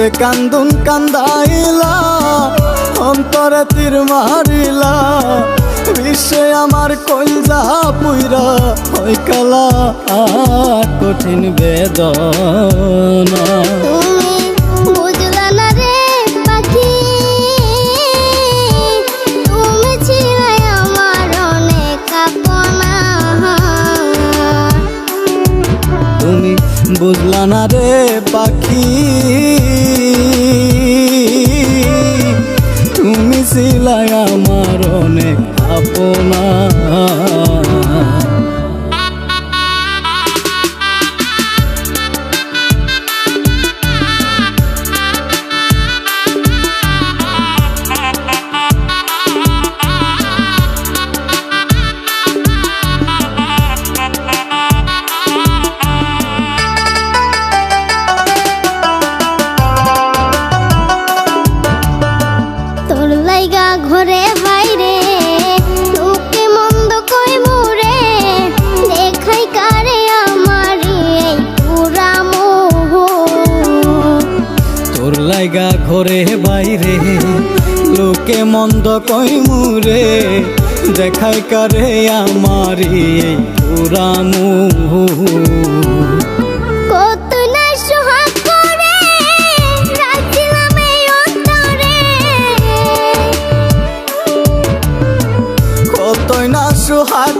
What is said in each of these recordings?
যে কান্দুন কান্দাইলা অন্তরে তীর মারিলা বিশ্বে আমার কলজা পুইরা ওই কালা কঠিন বেদনা। তুমি বুঝলা না রে পাখি। তুমি সিলাই আমার অনেক আপনা। লাইগা ঘরে বাইরে লাইগা ঘরে বাইরে লোকে মন্দ কই মুরে, দেখাই কারে আমারি পুরা মুহ। না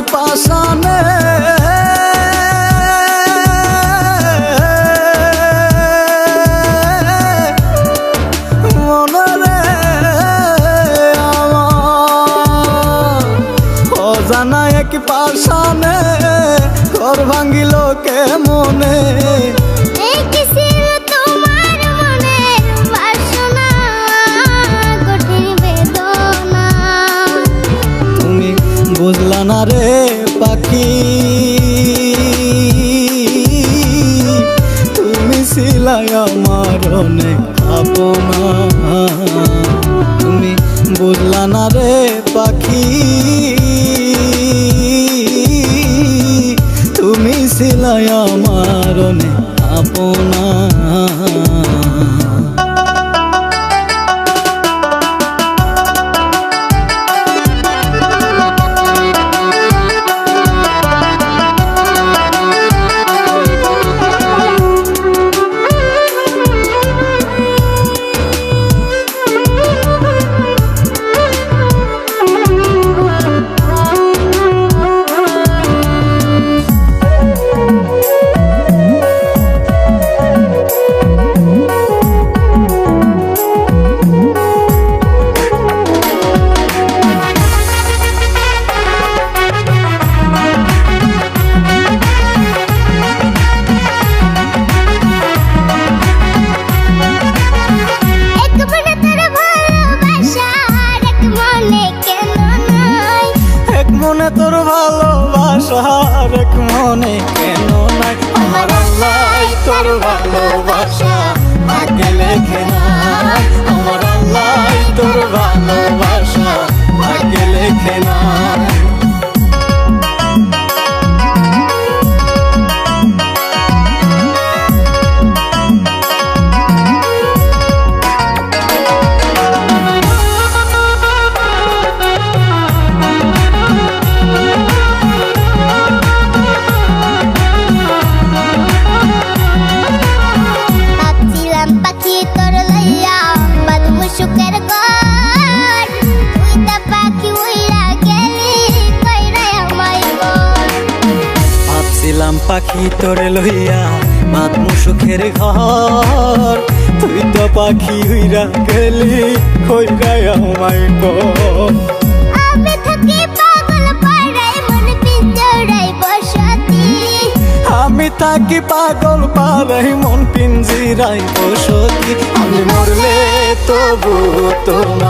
এক পাশানে অজানা এক পাশানে ঘর ভাঙিল কে মনে বুঝলা না রে পাখি। তুমি ছিলাই আমার অনেক আপনা। তুমি বুঝলা না রে পাখি। তুমি ছিলাই আমার অনেক আপনা। তোর ভালোবাসা ভাগ্যে লেখে না। আমার আল্লাহ তোর ভালোবাসা ভাগ্যে লেখে না। পাখি তোরে লইয়া মাত মুসুখের ঘর। তুই তো পাখি হইরা গেলি কইরাই আমায় কর আমি মন থাকি পাগল পারাই মন পিঞ্জিরাই বসতি। আমি মরলে তবু তোমার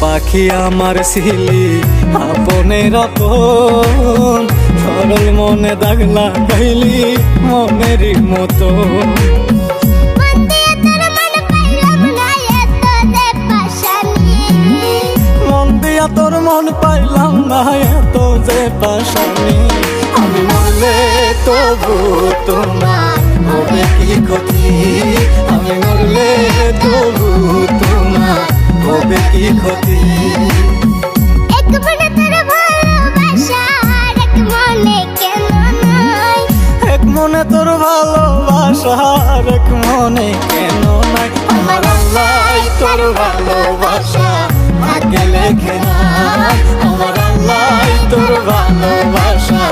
পাখি আমার ছিলি আপনের আপন সরল মনে দাগ লাগাইলি মনেরই মতো। মন দিয়ে তোর মন পাইলাম না এত যে পাশানি। আমি মরলে তবু তোমার হবে কি ক্ষতি? আমি মরলে তবু কি ক্ষতি। এক মনে তোর ভালোবাসা আর এক কেন নয় এক তোর ভালোবাসা আর এক মনে কেন নাই? আমার আল্লাহ তোর ভালোবাসা ভাগ্যে লেখে না। আমার আল্লাহ তোর ভালোবাসা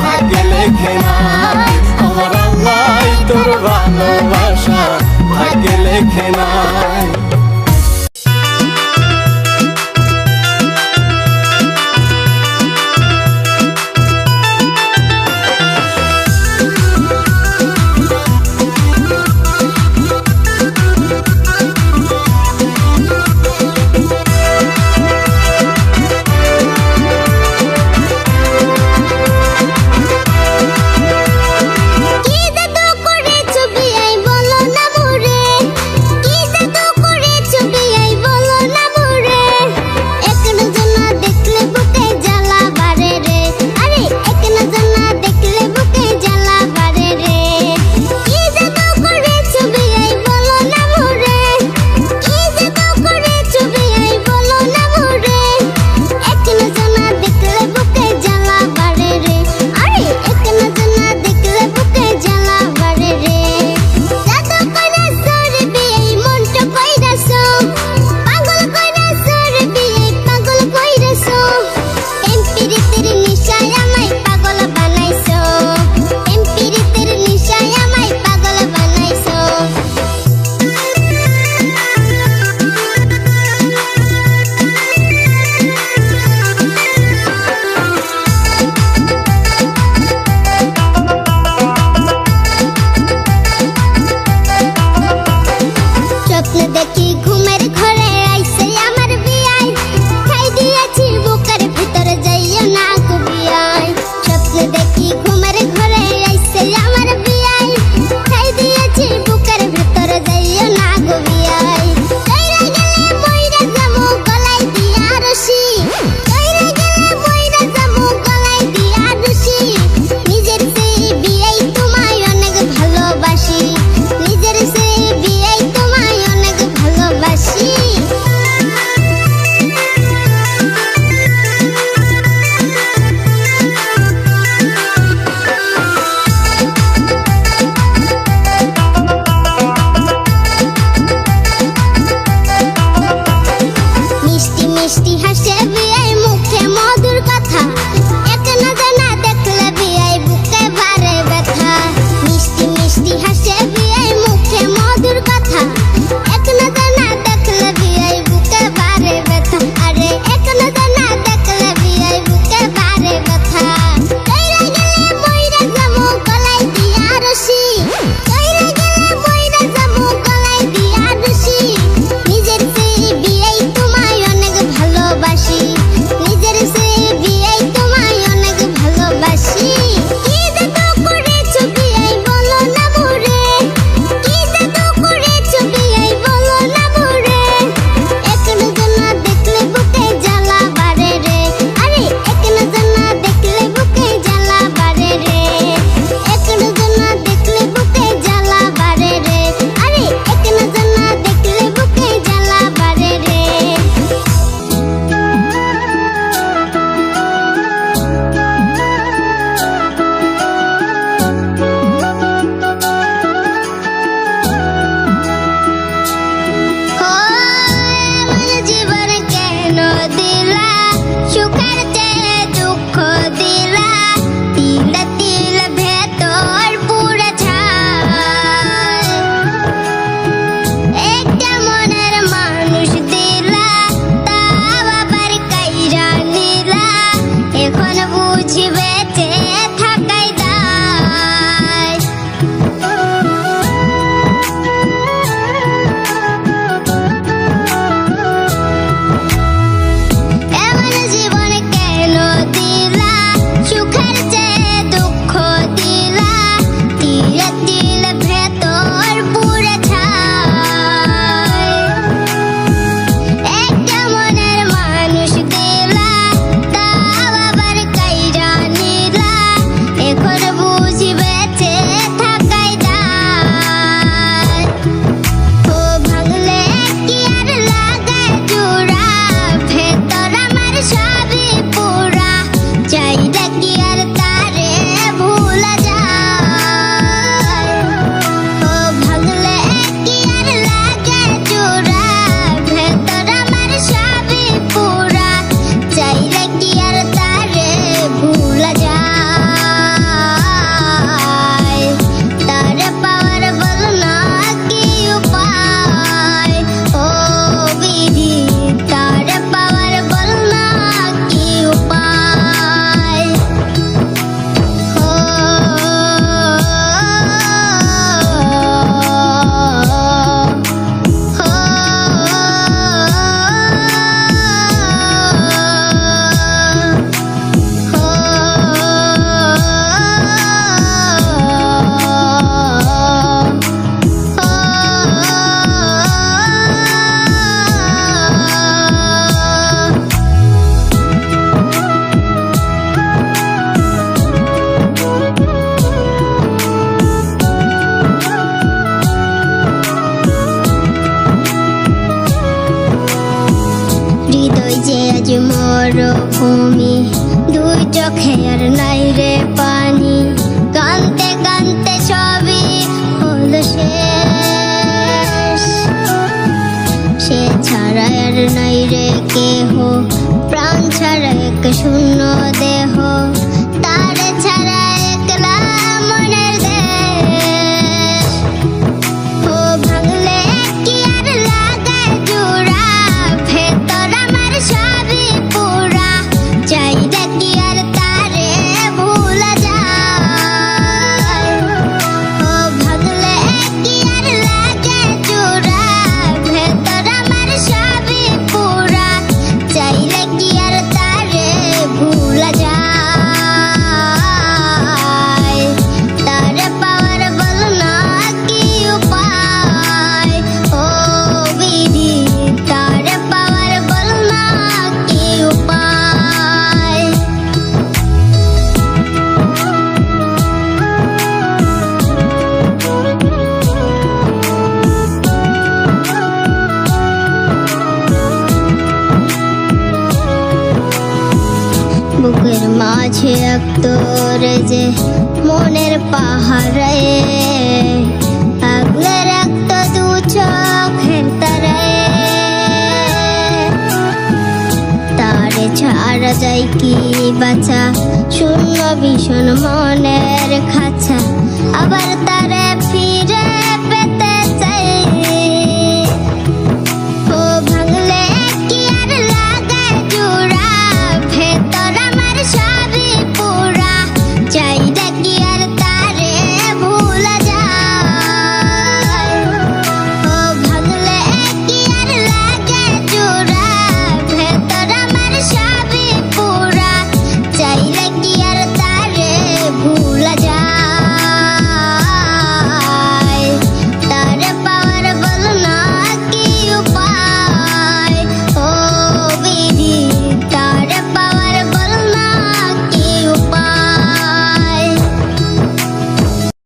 ভাগ্যে লেখে না। আমার আল্লাহ তোর ভালোবাসা ভাগ্যে লেখে না। মাঝে তোর যে মনের পাহাড়ে। আগলে দু ছাড়া যায় কি বাঁচা শূন্য ভীষণ মনের খাঁচা। আবার তারা